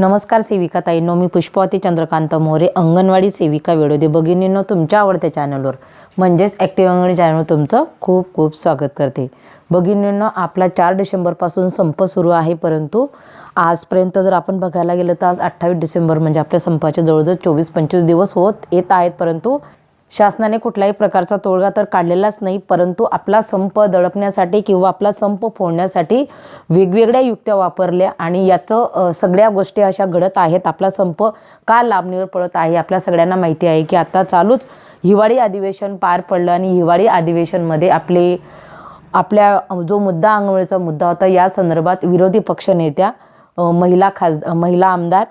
नमस्कार सेविका ताईंनो मी पुष्पावती चंद्रकांत मोरे अंगणवाडी सेविका वेळोदे भगिनींनो तुमच्या आवडत्या चॅनलवर म्हणजेच ॲक्टिव्ह अंगणवाडी चॅनलवर तुमचं खूप खूप स्वागत करते. भगिनींनो आपला चार डिसेंबरपासून संप सुरू आहे परंतु आजपर्यंत जर आपण बघायला गेलं तर आज अठ्ठावीस डिसेंबर म्हणजे आपल्या संपाचे जवळजवळ चोवीस पंचवीस दिवस होत येत आहेत परंतु शासनाने कुठल्याही प्रकारचा तोडगा तर काढलेलाच नाही परंतु आपला संप दडपण्यासाठी किंवा आपला संप फोडण्यासाठी वेगवेगळ्या युक्त्या वापरल्या आणि याचं सगळ्या गोष्टी अशा घडत आहेत. आपला संप का लांबणीवर पडत आहे? आपल्या सगळ्यांना माहिती आहे की आता चालूच हिवाळी अधिवेशन पार पडलं आणि हिवाळी अधिवेशनमध्ये आपले आपल्या जो मुद्दा आंघोळीचा मुद्दा होता या संदर्भात विरोधी पक्षनेत्या महिला खास महिला आमदार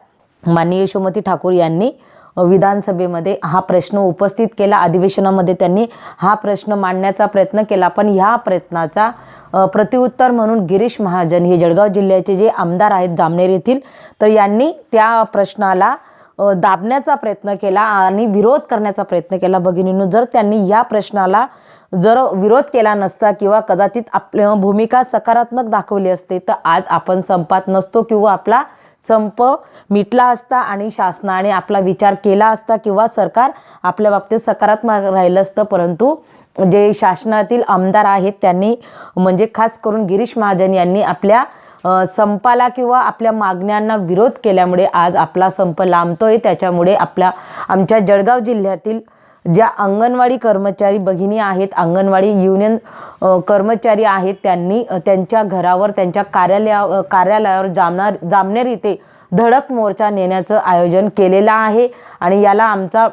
माननीय यशोमती ठाकूर यांनी विधानसभेमध्ये हा प्रश्न उपस्थित केला. अधिवेशनामध्ये त्यांनी हा प्रश्न मांडण्याचा प्रयत्न केला. पण ह्या प्रयत्नाचा प्रत्युत्तर म्हणून गिरीश महाजन हे जळगाव जिल्ह्याचे जे आमदार आहेत जामनेर येथील तर यांनी त्या प्रश्नाला दाबण्याचा प्रयत्न केला आणि विरोध करण्याचा प्रयत्न केला. भगिनींनो जर त्यांनी या प्रश्नाला जर विरोध केला नसता किंवा कदाचित आपल्या भूमिका सकारात्मक दाखवली असते तर आज आपण संपात नसतो किंवा आपला संप मिटला असता आणि शासनाने आपला विचार केला असता किंवा सरकार आपल्या बाबतीत सकारात्मक राहिलं असतं परंतु जे शासनातील आमदार आहेत त्यांनी म्हणजे खास करून गिरीश महाजन यांनी आपल्या संपाला किंवा आपल्या मागण्यांना विरोध केल्यामुळे आज आपला संप लांबतोय. त्याच्यामुळे आपल्या आमच्या जळगाव जिल्ह्यातील ज्या अंगणवाडी कर्मचारी भगिनी आहेत अंगणवाडी युनियन कर्मचारी आहेत त्यांनी त्यांच्या घरावर त्यांच्या कार्यालया कार्यालयावर जामणार जामनेर इथे धडक मोर्चा नेण्याचं आयोजन केलेलं आहे. आणि याला आमचा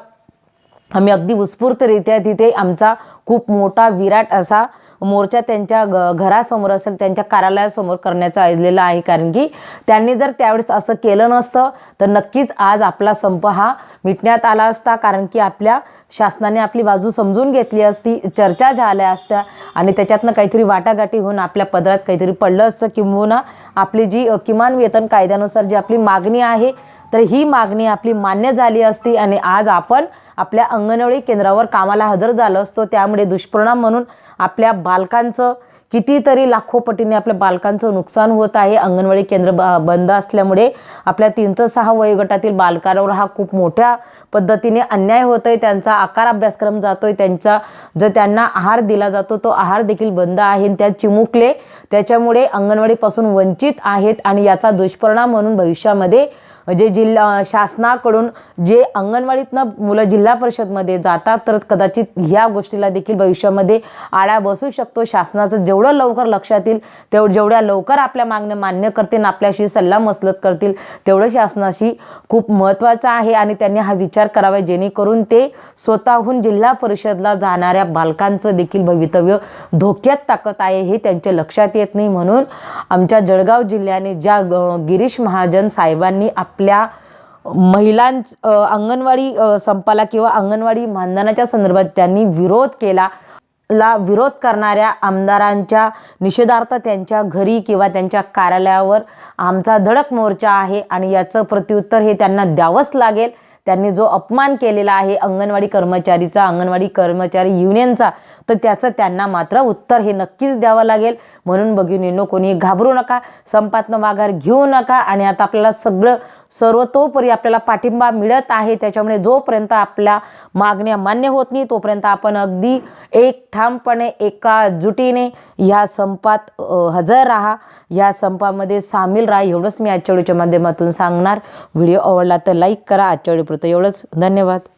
आम्ही अगदी उत्स्फूर्तरित्या तिथे आमचा खूप मोठा विराट असा मोर्चा त्यांच्या ग घरासमोर असेल त्यांच्या कार्यालयासमोर करण्याचा आयोजलेला आहे. कारण की त्यांनी जर त्यावेळेस असं केलं नसतं तर नक्कीच आज आपला संप हा मिटण्यात आला असता. कारण की आपल्या शासनाने आपली बाजू समजून घेतली असती चर्चा झाल्या असत्या आणि त्याच्यातनं काहीतरी वाटाघाटी होऊन आपल्या पदरात काहीतरी पडलं असतं. किंबहुना आपली जी किमान वेतन कायद्यानुसार जी आपली मागणी आहे तर ही मागणी आपली मान्य झाली असती आणि आज आपण आपल्या अंगणवाडी केंद्रावर कामाला हजर झालो असतो. त्यामुळे दुष्परिणाम म्हणून आपल्या बालकांचं कितीतरी लाखो पटीने आपल्या बालकांचं नुकसान होत आहे. अंगणवाडी केंद्र ब- बंद असल्यामुळे आपल्या तीन ते सहा वयोगटातील बालकांवर हा खूप मोठ्या पद्धतीने अन्याय होतोय. त्यांचा आकार अभ्यासक्रम जातो आहे त्यांचा जो त्यांना आहार दिला जातो तो आहार देखील बंद आहे आणि त्या चिमुकले त्याच्यामुळे अंगणवाडीपासून वंचित आहेत आणि याचा दुष्परिणाम म्हणून भविष्यामध्ये म्हणजे जिल्हा शासनाकडून जे अंगणवाडीतनं मुलं जिल्हा परिषदमध्ये जातात तर कदाचित ह्या गोष्टीला देखील भविष्यामध्ये आळा बसू शकतो. शासनाचं जेवढं लवकर लक्षात येईल तेवढं जेवढ्या लवकर आपल्या मागण्या मान्य करतील आणि आपल्याशी सल्ला मसलत करतील तेवढं शासनाशी खूप महत्त्वाचं आहे आणि त्यांनी हा विचार करावा जेणेकरून ते स्वतःहून जिल्हा परिषदला जाणाऱ्या बालकांचं देखील भवितव्य धोक्यात टाकत आहे हे त्यांच्या लक्षात येत नाही. म्हणून आमच्या जळगाव जिल्ह्याने ज्या ग- गिरीश महाजन साहेबांनी आप आपल्या महिलांच अंगणवाडी संपाला किंवा अंगणवाडी मानधनाच्या संदर्भात त्यांनी विरोध केला. ला विरोध करणाऱ्या आमदारांच्या निषेधार्थ त्यांच्या घरी किंवा त्यांच्या कार्यालयावर आमचा धडक मोर्चा आहे आणि याचं प्रत्युत्तर हे त्यांना द्यावंच लागेल. त्यांनी जो अपमान केलेला आहे अंगणवाडी कर्मचारीचा अंगणवाडी कर्मचारी युनियनचा तर त्याचं त्यांना मात्र उत्तर हे नक्कीच द्यावं लागेल. म्हणून बघिनीनो कोणी घाबरू नका संपातनं माघार घेऊ नका आणि आता आपल्याला सगळं सर्वतोपरी आपल्याला पाठिंबा मिळत आहे. त्याच्यामुळे जोपर्यंत आपल्या मागण्या मान्य होत नाही तोपर्यंत आपण अगदी एक ठामपणे एका जुटीने ह्या संपात हजर राहा. या संपामध्ये सामील राहा. एवढंच मी आजच्या व्हिडिओच्या माध्यमातून सांगणार. व्हिडिओ आवडला तर लाईक करा. आजच्या व्हिडिओपुरतं एवढंच. धन्यवाद.